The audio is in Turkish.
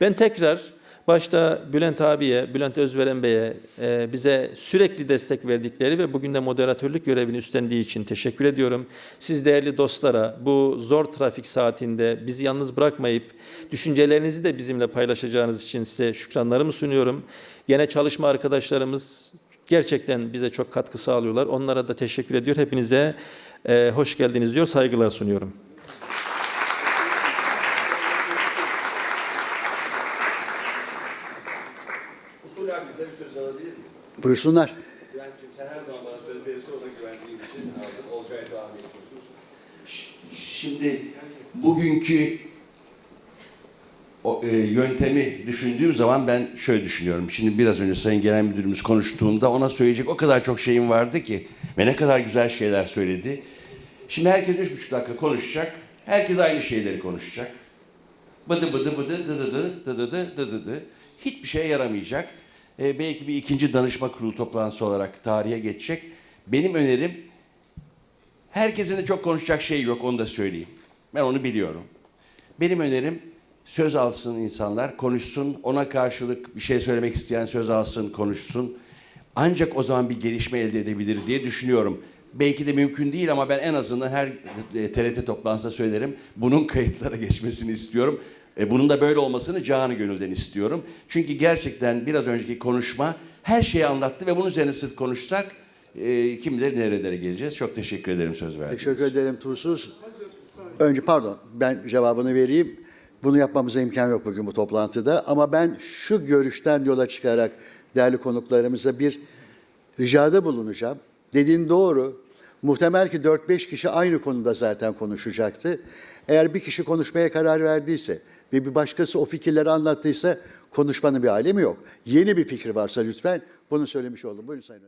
Ben tekrar başta Bülent abiye, Bülent Özveren Bey'e e, bize sürekli destek verdikleri ve bugün de moderatörlük görevini üstlendiği için teşekkür ediyorum. Siz değerli dostlara bu zor trafik saatinde bizi yalnız bırakmayıp düşüncelerinizi de bizimle paylaşacağınız için size şükranlarımı sunuyorum. Gene çalışma arkadaşlarımız gerçekten bize çok katkı sağlıyorlar. Onlara da teşekkür ediyor. Hepinize e, hoş geldiniz diyor, saygılar sunuyorum. usulü hakkında bir söz alabilir miyim? Buyursunlar. Güvencim sen her zaman bana söz verirse ona güvendiğim için aldım. Olcay'a devam ediyorsunuz. Şimdi bugünkü o, e, yöntemi düşündüğüm zaman ben şöyle düşünüyorum. Şimdi biraz önce Sayın Genel Müdürümüz konuştuğunda ona söyleyecek o kadar çok şeyim vardı ki ve ne kadar güzel şeyler söyledi. Şimdi herkes üç buçuk dakika konuşacak. Herkes aynı şeyleri konuşacak. Bıdı bıdı bıdı dıdı dıdı dıdı dıdı dıdı dıdı. Hiçbir şeye yaramayacak. Ee, belki bir ikinci danışma kurulu toplantısı olarak tarihe geçecek. Benim önerim herkesin de çok konuşacak şey yok onu da söyleyeyim. Ben onu biliyorum. Benim önerim söz alsın insanlar, konuşsun. Ona karşılık bir şey söylemek isteyen söz alsın, konuşsun. Ancak o zaman bir gelişme elde edebiliriz diye düşünüyorum. Belki de mümkün değil ama ben en azından her e, TRT toplantısında söylerim. Bunun kayıtlara geçmesini istiyorum. E, Bunun da böyle olmasını canı gönülden istiyorum. Çünkü gerçekten biraz önceki konuşma her şeyi anlattı ve bunun üzerine sırf konuşsak e, kim bilir nerelere geleceğiz. Çok teşekkür ederim söz verdiğiniz. Teşekkür ederim Tuğsuz. Önce pardon ben cevabını vereyim. Bunu yapmamıza imkan yok bugün bu toplantıda. Ama ben şu görüşten yola çıkarak değerli konuklarımıza bir ricada bulunacağım. Dediğin doğru. Muhtemel ki 4-5 kişi aynı konuda zaten konuşacaktı. Eğer bir kişi konuşmaya karar verdiyse ve bir başkası o fikirleri anlattıysa konuşmanın bir alemi yok. Yeni bir fikir varsa lütfen bunu söylemiş oldum. Buyurun Sayın.